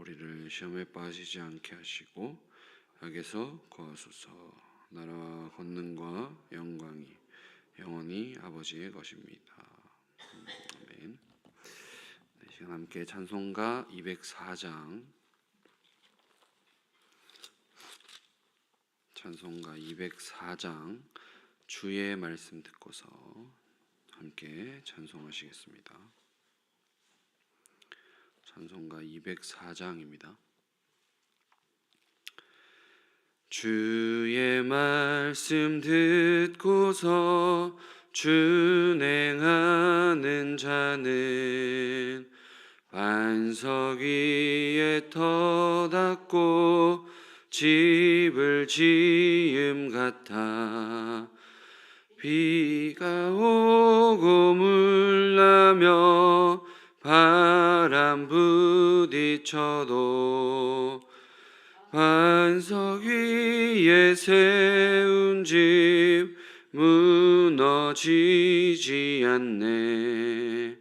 우리를 시험에 빠지지 않게 하시고 악에서 구하소서. 나라와 권능과 영광이 영원히 아버지의 것입니다. 음, 아멘. 네, 시간 함께 찬송가 204장 찬송가 204장 주의 말씀 듣고서 함께 찬송하시겠습니다. 찬송가 204장입니다. 주의 말씀 듣고서 준행하는 자는 반석 위에 터닫고 집을 지음 같아 비가 오고 물나며 바람 부딪혀도 반석 위에 세운 집 무너지지 않네.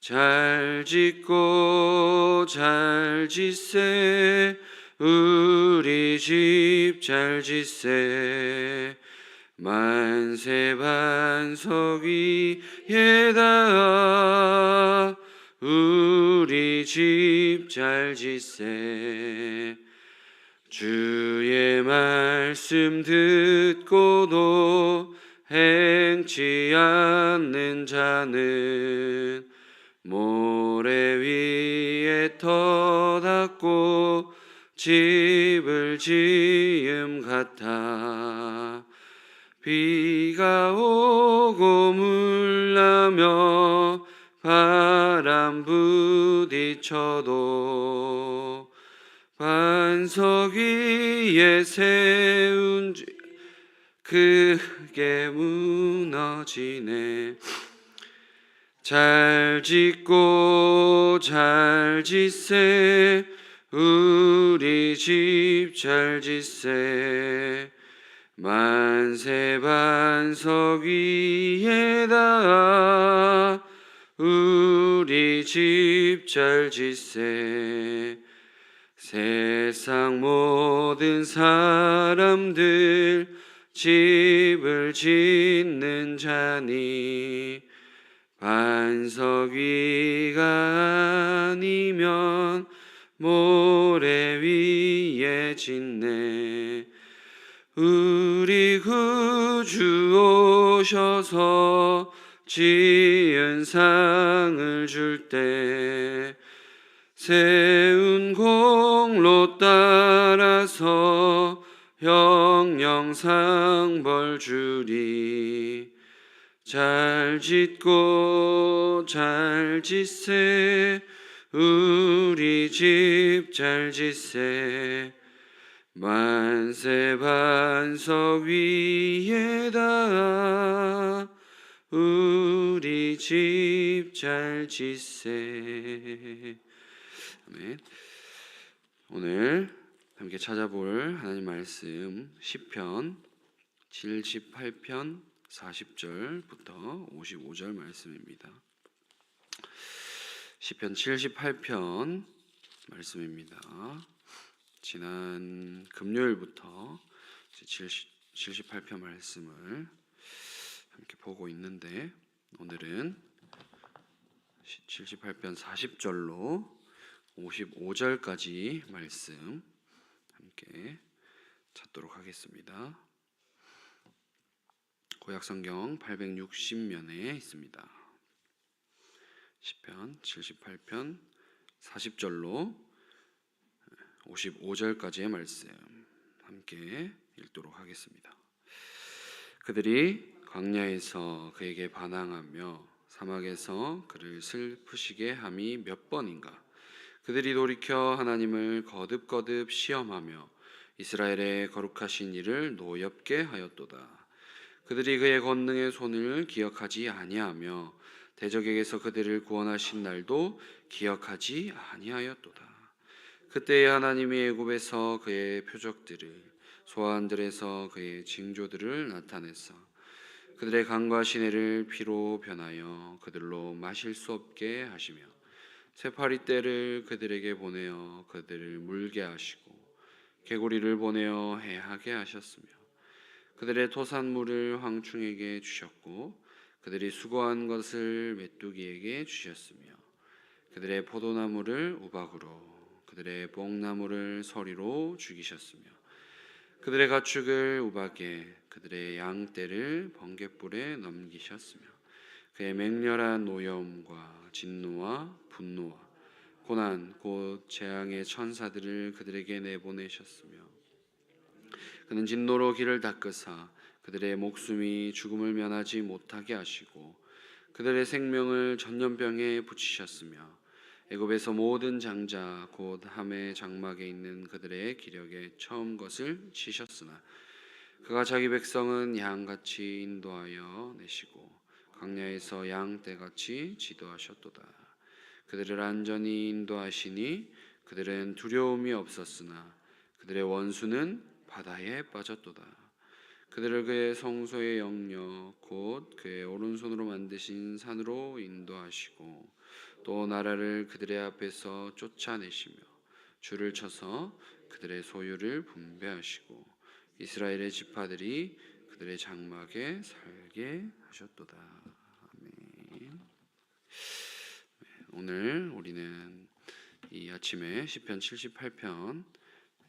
잘 짓고 잘 짓세. 우리 집 잘 짓세. 만세 반석 위에 다 우리 집 잘 짓세. 주의 말씀 듣고도 행치 않는 자는 모래 위에 터닫고 집을 지음 같아. 비가 오고 물나며 바람 부딪혀도 반석 위에 세운 지 크게 무너지네. 잘 짓고 잘 짓세. 우리 집 잘 짓세. 만세 반석 위에다 우리 집 잘 짓세. 세상 모든 사람들 집을 짓는 자니 반석 위가 아니면 모래 위에 짓네. 우리 구주 오셔서 지은 상을 줄 때 세운 공로 따라서 형령상 벌 주리. 잘 짓고 잘 짓세. 우리 집 잘 짓세. 만세 반석 위에다 우리 집 잘 짓세 아멘. 오늘 함께 찾아볼 하나님 말씀 시편 78편 40절부터 55절 말씀입니다. 시편 78편 말씀입니다. 지난 금요일부터 78편 말씀을 함께 보고 있는데 오늘은 78편 40절로 55절까지 말씀 함께 찾도록 하겠습니다. 구약 성경 860면에 있습니다. 시편 78편 40절로 55절까지의 말씀 함께 읽도록 하겠습니다. 그들이 광야에서 그에게 반항하며 사막에서 그를 슬프시게 함이 몇 번인가 그들이 돌이켜 하나님을 거듭거듭 시험하며 이스라엘의 거룩하신 이를 노엽게 하였도다. 그들이 그의 권능의 손을 기억하지 아니하며 대적에게서 그들을 구원하신 날도 기억하지 아니하였도다. 그때에 하나님이 애굽에서 그의 표적들을 소환들에서 그의 징조들을 나타내서 그들의 강과 시내를 피로 변하여 그들로 마실 수 없게 하시며 새파리 떼를 그들에게 보내어 그들을 물게 하시고 개구리를 보내어 해하게 하셨으며 그들의 토산물을 황충에게 주셨고 그들이 수고한 것을 메뚜기에게 주셨으며 그들의 포도나무를 우박으로 그들의 뽕나무를 서리로 죽이셨으며 그들의 가축을 우박에 그들의 양떼를 번갯불에 넘기셨으며 그의 맹렬한 노염과 진노와 분노와 고난 곧 재앙의 천사들을 그들에게 내보내셨으며 그는 진노로 길을 닦으사 그들의 목숨이 죽음을 면하지 못하게 하시고 그들의 생명을 전염병에 붙이셨으며 애굽에서 모든 장자 곧 함의 장막에 있는 그들의 기력에 처음 것을 치셨으나 그가 자기 백성은 양같이 인도하여 내시고 광야에서 양 떼같이 지도하셨도다. 그들을 안전히 인도하시니 그들은 두려움이 없었으나 그들의 원수는 바다에 빠졌도다. 그들을 그의 성소의 영역 곧 그의 오른손으로 만드신 산으로 인도하시고 또 나라를 그들의 앞에서 쫓아내시며 줄을 쳐서 그들의 소유를 분배하시고 이스라엘의 지파들이 그들의 장막에 살게 하셨도다. 아멘. 네, 오늘 우리는 이 아침에 시편 78편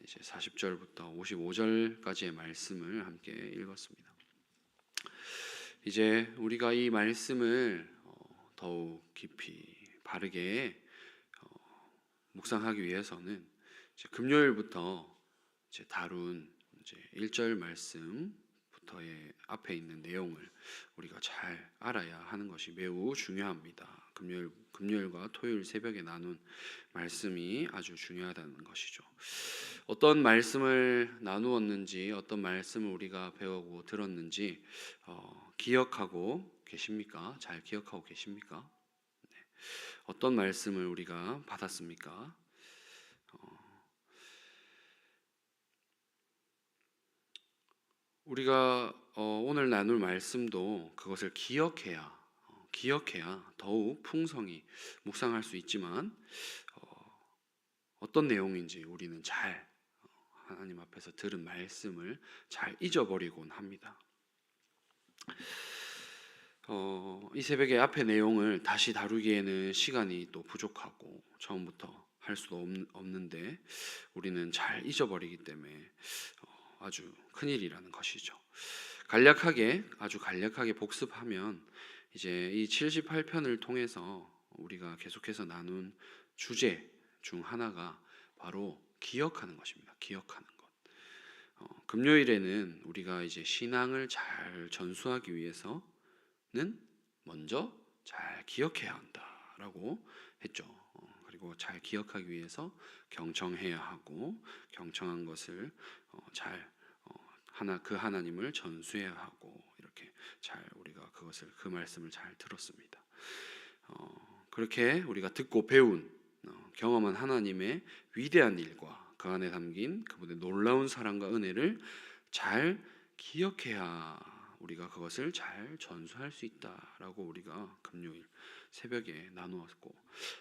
이제 40절부터 55절까지의 말씀을 함께 읽었습니다. 이제 우리가 이 말씀을 어, 더욱 깊이 바르게 어, 묵상하기 위해서는 이제 금요일부터 이제 다룬 이제 1절 말씀부터의 앞에 있는 내용을 우리가 잘 알아야 하는 것이 매우 중요합니다. 금요일 금요일과 토요일 새벽에 나눈 말씀이 아주 중요하다는 것이죠. 어떤 말씀을 나누었는지 어떤 말씀을 우리가 배우고 들었는지 어, 기억하고 계십니까? 잘 기억하고 계십니까? 네. 어떤 말씀을 우리가 받았습니까? 어, 우리가 어, 오늘 나눌 말씀도 그것을 기억해야 어, 기억해야 더욱 풍성히 묵상할 수 있지만 어, 어떤 내용인지 우리는 잘 어, 하나님 앞에서 들은 말씀을 잘 잊어버리곤 합니다. 어, 이 새벽에 앞의 내용을 다시 다루기에는 시간이 또 부족하고 처음부터 할 수도 없, 없는데 우리는 잘 잊어버리기 때문에 어, 아주 큰일이라는 것이죠. 간략하게 아주 간략하게 복습하면 이제 이 78편을 통해서 우리가 계속해서 나눈 주제 중 하나가 바로 기억하는 것입니다. 기억하는 것. 어, 금요일에는 우리가 이제 신앙을 잘 전수하기 위해서는 먼저 잘 기억해야 한다라고 했죠. 어, 그리고 잘 기억하기 위해서 경청해야 하고 경청한 것을 어, 잘 어, 하나 그 하나님을 전수해야 하고 이렇게 잘 우리가 그것을 그 말씀을 잘 들었습니다. 어, 그렇게 우리가 듣고 배운 어, 경험한 하나님의 위대한 일과 그 안에 담긴 그분의 놀라운 사랑과 은혜를 잘 기억해야 우리가 그것을 잘 전수할 수 있다라고 우리가 금요일 새벽에 나누었고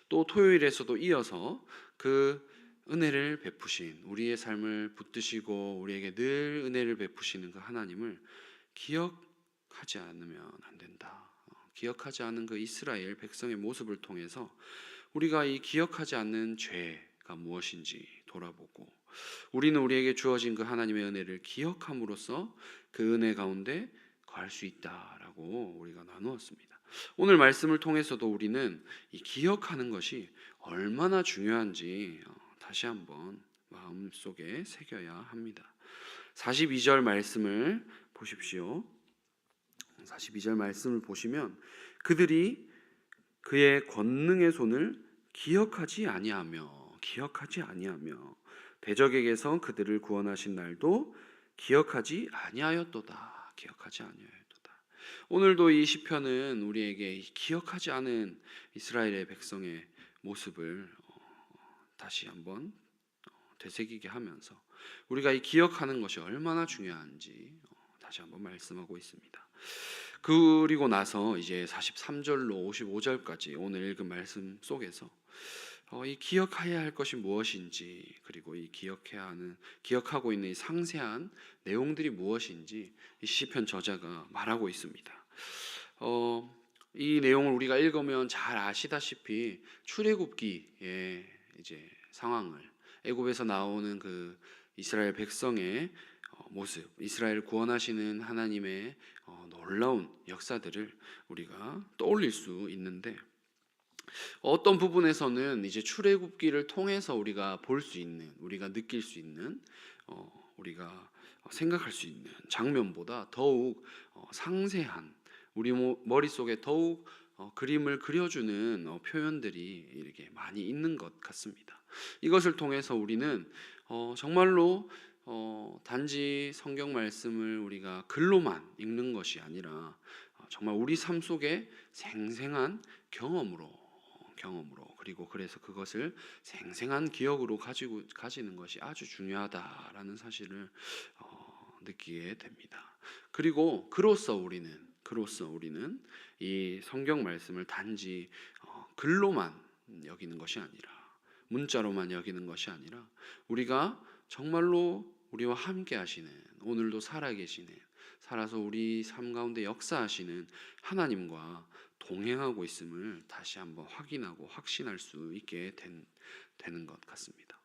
또 토요일에서도 이어서 그 은혜를 베푸신 우리의 삶을 붙드시고 우리에게 늘 은혜를 베푸시는 그 하나님을 기억하지 않으면 안 된다. 어, 기억하지 않은 그 이스라엘 백성의 모습을 통해서 우리가 이 기억하지 않는 죄가 무엇인지 돌아보고 우리는 우리에게 주어진 그 하나님의 은혜를 기억함으로써 그 은혜 가운데 거할 수 있다라고 우리가 나누었습니다. 오늘 말씀을 통해서도 우리는 이 기억하는 것이 얼마나 중요한지 어, 다시 한번 마음속에 새겨야 합니다. 42절 말씀을 보십시오. 42절 말씀을 보시면 그들이 그의 권능의 손을 기억하지 아니하며 기억하지 아니하며 대적에게서 그들을 구원하신 날도 기억하지 아니하였도다. 기억하지 아니하였도다. 오늘도 이 시편은 우리에게 이 기억하지 않은 이스라엘의 백성의 모습을 어, 다시 한번 어, 되새기게 하면서 우리가 이 기억하는 것이 얼마나 중요한지 어, 다시 한번 말씀하고 있습니다. 그리고 나서 이제 43절로 55절까지 오늘 읽은 말씀 속에서 어, 이 기억해야 할 것이 무엇인지 그리고 이 기억해야 하는 기억하고 있는 이 상세한 내용들이 무엇인지 이 시편 저자가 말하고 있습니다. 어, 이 내용을 우리가 읽으면 잘 아시다시피 출애굽기의 이제 상황을 애굽에서 나오는 그 이스라엘 백성의 어, 모습, 이스라엘 구원하시는 하나님의 어, 놀라운 역사들을 우리가 떠올릴 수 있는데 어떤 부분에서는 이제 출애굽기를 통해서 우리가 볼 수 있는, 우리가 느낄 수 있는, 어, 우리가 생각할 수 있는 장면보다 더욱 어, 상세한 우리 모- 머릿속에 더욱 어, 그림을 그려주는 어, 표현들이 이렇게 많이 있는 것 같습니다. 이것을 통해서 우리는 어, 정말로 어, 단지 성경 말씀을 우리가 글로만 읽는 것이 아니라 어, 정말 우리 삶 속에 생생한 경험으로 어, 경험으로 그리고 그래서 그것을 생생한 기억으로 가지고 가지는 것이 아주 중요하다라는 사실을 어, 느끼게 됩니다. 그리고 그로써 우리는 그로써 우리는 이 성경 말씀을 단지 어, 글로만 여기는 것이 아니라 문자로만 여기는 것이 아니라 우리가 정말로 우리와 함께 하시는 오늘도 살아계시는 살아서 우리 삶 가운데 역사하시는 하나님과 동행하고 있음을 다시 한번 확인하고 확신할 수 있게 된, 되는 것 같습니다.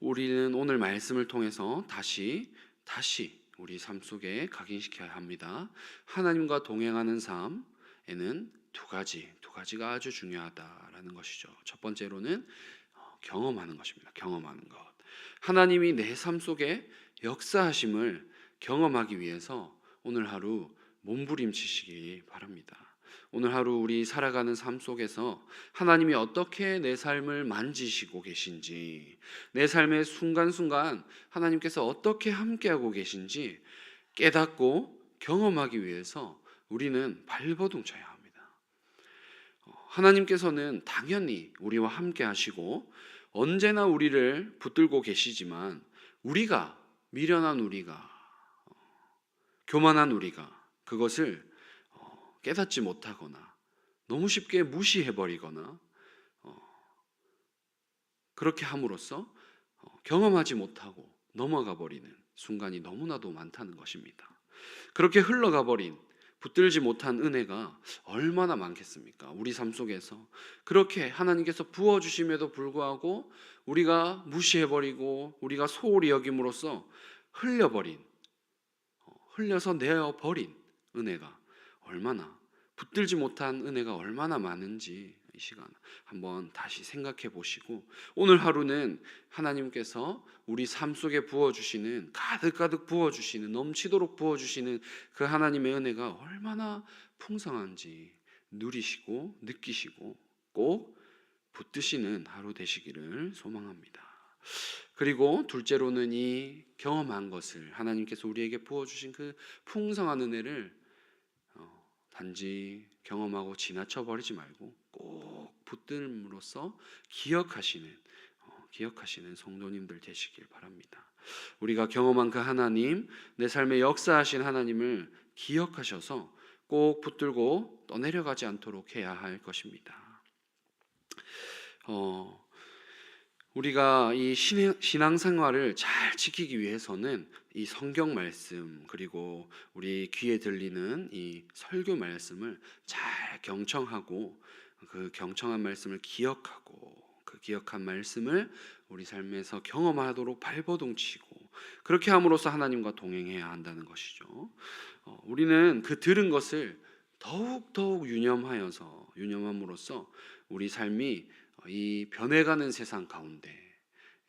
우리는 오늘 말씀을 통해서 다시 다시 우리 삶 속에 각인시켜야 합니다. 하나님과 동행하는 삶에는 두 가지 두 가지가 아주 중요하다라는 것이죠. 첫 번째로는 어, 경험하는 것입니다. 경험하는 것. 하나님이 내 삶 속에 역사하심을 경험하기 위해서 오늘 하루 몸부림치시기 바랍니다. 오늘 하루 우리 살아가는 삶 속에서 하나님이 어떻게 내 삶을 만지시고 계신지, 내 삶의 순간순간 하나님께서 어떻게 함께하고 계신지 깨닫고 경험하기 위해서 우리는 발버둥 쳐야 합니다. 어, 하나님께서는 당연히 우리와 함께 하시고 언제나 우리를 붙들고 계시지만 우리가 미련한 우리가 어, 교만한 우리가 그것을 어, 깨닫지 못하거나 너무 쉽게 무시해 버리거나 어, 그렇게 함으로써 어, 경험하지 못하고 넘어가 버리는 순간이 너무나도 많다는 것입니다. 그렇게 흘러가 버린 붙들지 못한 은혜가 얼마나 많겠습니까? 우리 삶 속에서 그렇게 하나님께서 부어 주심에도 불구하고 우리가 무시해 버리고 우리가 소홀히 여김으로써 흘려 버린 어, 흘려서 내어 버린 은혜가 얼마나 붙들지 못한 은혜가 얼마나 많은지 이 시간 한번 다시 생각해 보시고 오늘 하루는 하나님께서 우리 삶 속에 부어 주시는 가득가득 부어 주시는 넘치도록 부어 주시는 그 하나님의 은혜가 얼마나 풍성한지 누리시고 느끼시고 꼭 붙드시는 하루 되시기를 소망합니다. 그리고 둘째로는 이 경험한 것을 하나님께서 우리에게 부어 주신 그 풍성한 은혜를 어, 단지 경험하고 지나쳐 버리지 말고 꼭 붙들음으로써 기억하시는 어, 기억하시는 성도님들 되시길 바랍니다. 우리가 경험한 그 하나님, 내 삶에 역사하신 하나님을 기억하셔서 꼭 붙들고 떠내려가지 않도록 해야 할 것입니다. 어, 우리가 이 신앙, 신앙 생활을 잘 지키기 위해서는 이 성경 말씀 그리고 우리 귀에 들리는 이 설교 말씀을 잘 경청하고 그 경청한 말씀을 기억하고 그 기억한 말씀을 우리 삶에서 경험하도록 발버둥 치고 그렇게 함으로써 하나님과 동행해야 한다는 것이죠. 어, 우리는 그 들은 것을 더욱 더욱 유념하여서 유념함으로써 우리 삶이 어, 이 변해가는 세상 가운데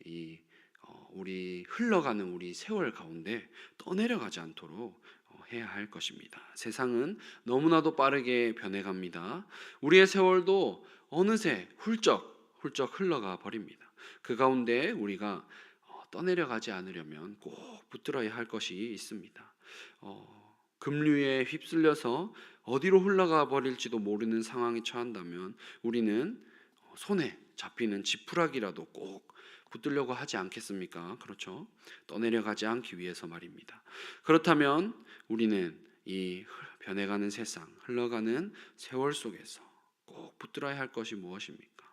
이 어, 우리 흘러가는 우리 세월 가운데 떠내려가지 않도록 어, 해야 할 것입니다. 세상은 너무나도 빠르게 변해갑니다. 우리의 세월도 어느새 훌쩍 훌쩍 흘러가 버립니다. 그 가운데 우리가 어, 떠내려가지 않으려면 꼭 붙들어야 할 것이 있습니다. 어, 급류에 휩쓸려서 어디로 흘러가 버릴지도 모르는 상황에 처한다면 우리는 어, 손에 잡히는 지푸라기라도 꼭 붙들려고 하지 않겠습니까? 그렇죠? 떠내려가지 않기 위해서 말입니다. 그렇다면 우리는 이 변해가는 세상, 흘러가는 세월 속에서 꼭 붙들어야 할 것이 무엇입니까?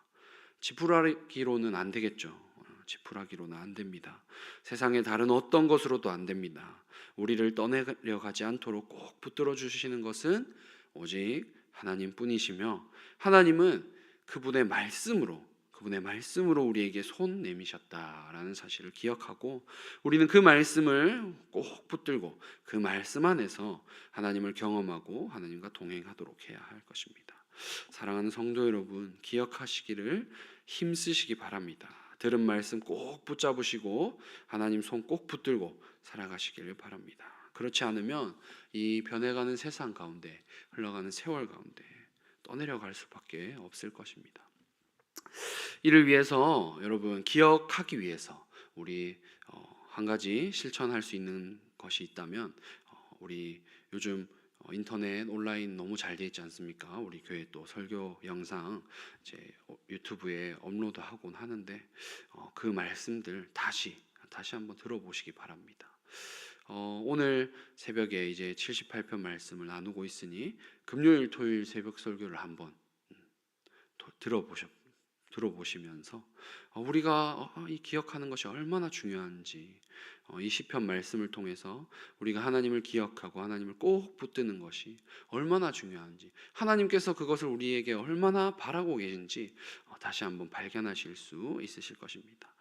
지푸라기로는 안 되겠죠. 어, 지푸라기로는 안 됩니다. 세상의 다른 어떤 것으로도 안 됩니다. 우리를 떠내려가지 않도록 꼭 붙들어 주시는 것은 오직 하나님뿐이시며 하나님은 그분의 말씀으로 그분의 말씀으로 우리에게 손 내미셨다라는 사실을 기억하고 우리는 그 말씀을 꼭 붙들고 그 말씀 안에서 하나님을 경험하고 하나님과 동행하도록 해야 할 것입니다. 사랑하는 성도 여러분, 기억하시기를 힘쓰시기 바랍니다. 들은 말씀 꼭 붙잡으시고 하나님 손 꼭 붙들고 살아가시기를 바랍니다. 그렇지 않으면 이 변해가는 세상 가운데 흘러가는 세월 가운데 떠내려갈 수밖에 없을 것입니다. 이를 위해서 여러분 기억하기 위해서 우리 어, 한 가지 실천할 수 있는 것이 있다면 어, 우리 요즘 어, 인터넷 온라인 너무 잘 돼 있지 않습니까? 우리 교회 또 설교 영상 이제 어, 유튜브에 업로드하곤 하는데 어, 그 말씀들 다시 다시 한번 들어보시기 바랍니다. 어, 오늘 새벽에 이제 78편 말씀을 나누고 있으니 금요일 토요일 새벽 설교를 한번 음, 도- 들어보셨 들어보시면서 어, 우리가 어, 이 기억하는 것이 얼마나 중요한지 어, 이 시편 말씀을 통해서 우리가 하나님을 기억하고 하나님을 꼭 붙드는 것이 얼마나 중요한지 하나님께서 그것을 우리에게 얼마나 바라고 계신지 어, 다시 한번 발견하실 수 있으실 것입니다.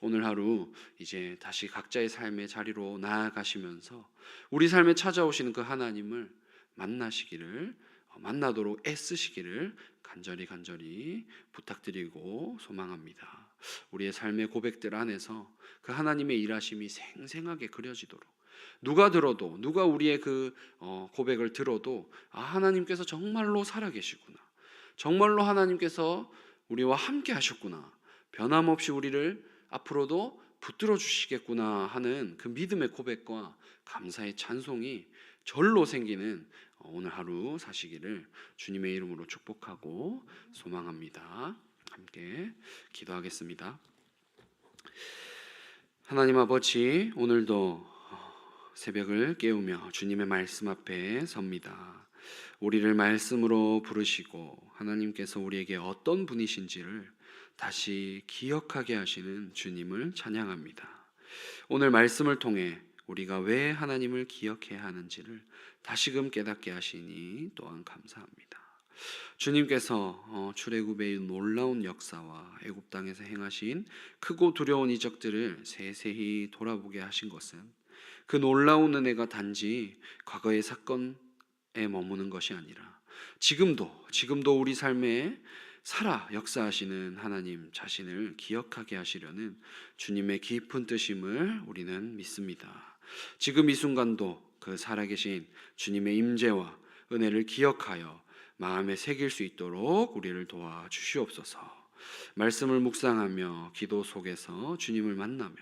오늘 하루 이제 다시 각자의 삶의 자리로 나아가시면서 우리 삶에 찾아오시는 그 하나님을 만나시기를 어, 만나도록 애쓰시기를 간절히 간절히 부탁드리고 소망합니다. 우리의 삶의 고백들 안에서 그 하나님의 일하심이 생생하게 그려지도록 누가 들어도 누가 우리의 그 어, 고백을 들어도 아 하나님께서 정말로 살아계시구나. 정말로 하나님께서 우리와 함께 하셨구나. 변함없이 우리를 앞으로도 붙들어 주시겠구나 하는 그 믿음의 고백과 감사의 찬송이 절로 생기는 어, 오늘 하루 사시기를 주님의 이름으로 축복하고 소망합니다. 함께 기도하겠습니다. 하나님 아버지 오늘도 어, 새벽을 깨우며 주님의 말씀 앞에 섭니다. 우리를 말씀으로 부르시고 하나님께서 우리에게 어떤 분이신지를 다시 기억하게 하시는 주님을 찬양합니다. 오늘 말씀을 통해 우리가 왜 하나님을 기억해야 하는지를 다시금 깨닫게 하시니 또한 감사합니다. 주님께서 어, 출애굽의 놀라운 역사와 애굽 땅에서 행하신 크고 두려운 이적들을 세세히 돌아보게 하신 것은 그 놀라운 은혜가 단지 과거의 사건에 머무는 것이 아니라 지금도 지금도 우리 삶에 살아 역사하시는 하나님 자신을 기억하게 하시려는 주님의 깊은 뜻임을 우리는 믿습니다. 지금 이 순간도 그 살아계신 주님의 임재와 은혜를 기억하여 마음에 새길 수 있도록 우리를 도와 주시옵소서. 말씀을 묵상하며 기도 속에서 주님을 만나며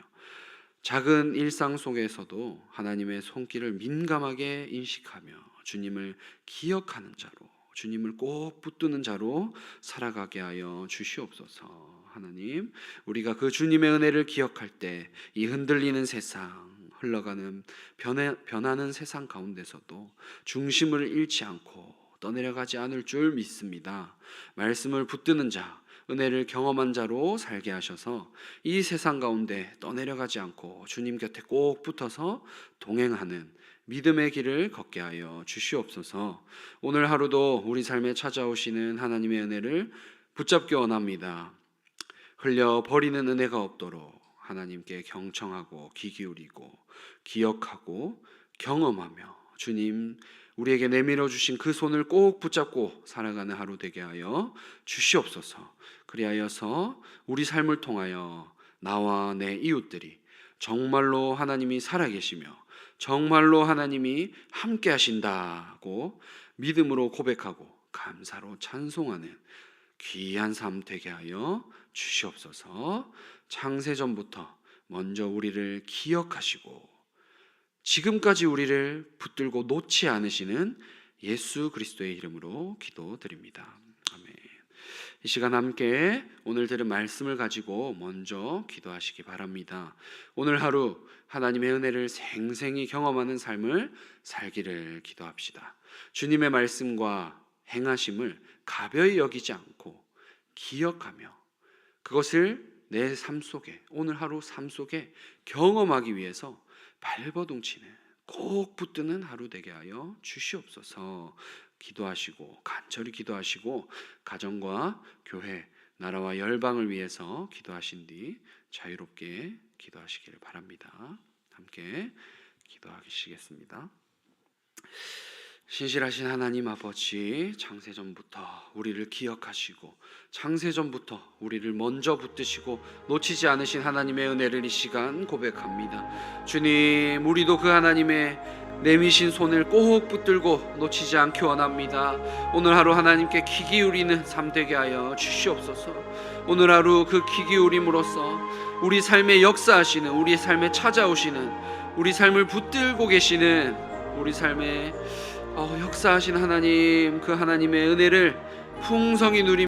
작은 일상 속에서도 하나님의 손길을 민감하게 인식하며 주님을 기억하는 자로 주님을 꼭 붙드는 자로 살아가게 하여 주시옵소서. 하나님, 우리가 그 주님의 은혜를 기억할 때 이 흔들리는 세상, 흘러가는 변해, 변하는 세상 가운데서도 중심을 잃지 않고 떠내려가지 않을 줄 믿습니다. 말씀을 붙드는 자, 은혜를 경험한 자로 살게 하셔서 이 세상 가운데 떠내려가지 않고 주님 곁에 꼭 붙어서 동행하는 믿음의 길을 걷게 하여 주시옵소서. 오늘 하루도 우리 삶에 찾아오시는 하나님의 은혜를 붙잡기 원합니다. 흘려 버리는 은혜가 없도록 하나님께 경청하고 귀 기울이고 기억하고 경험하며 주님 우리에게 내밀어 주신 그 손을 꼭 붙잡고 살아가는 하루 되게 하여 주시옵소서. 그리하여서 우리 삶을 통하여 나와 내 이웃들이 정말로 하나님이 살아계시며 정말로 하나님이 함께 하신다고 믿음으로 고백하고 감사로 찬송하는 귀한 삶 되게 하여 주시옵소서. 창세전부터 먼저 우리를 기억하시고 지금까지 우리를 붙들고 놓지 않으시는 예수 그리스도의 이름으로 기도드립니다. 아멘. 이 시간 함께 오늘 들은 말씀을 가지고 먼저 기도하시기 바랍니다. 오늘 하루 하나님의 은혜를 생생히 경험하는 삶을 살기를 기도합시다. 주님의 말씀과 행하심을 가벼이 여기지 않고 기억하며 그것을 내 삶 속에 오늘 하루 삶 속에 경험하기 위해서 발버둥치는 꼭 붙드는 하루 되게 하여 주시옵소서. 기도하시고 간절히 기도하시고 가정과 교회 나라와 열방을 위해서 기도하신 뒤 자유롭게 기도하시기를 바랍니다. 함께 기도하시겠습니다. 신실하신 하나님 아버지 창세전부터 우리를 기억하시고 창세전부터 우리를 먼저 붙드시고 놓치지 않으신 하나님의 은혜를 이 시간 고백합니다. 주님 우리도 그 하나님의 내미신 손을 꼭 붙들고 놓치지 않기 원합니다. 오늘 하루 하나님께 귀 기울이는 삶 되게 하여 주시옵소서. 오늘 하루 그 귀 기울임으로써 우리 삶에 역사하시는 우리 삶에 찾아오시는 우리 삶을 붙들고 계시는 우리 삶에 어, 역사하신 하나님 그 하나님의 은혜를 풍성히 누리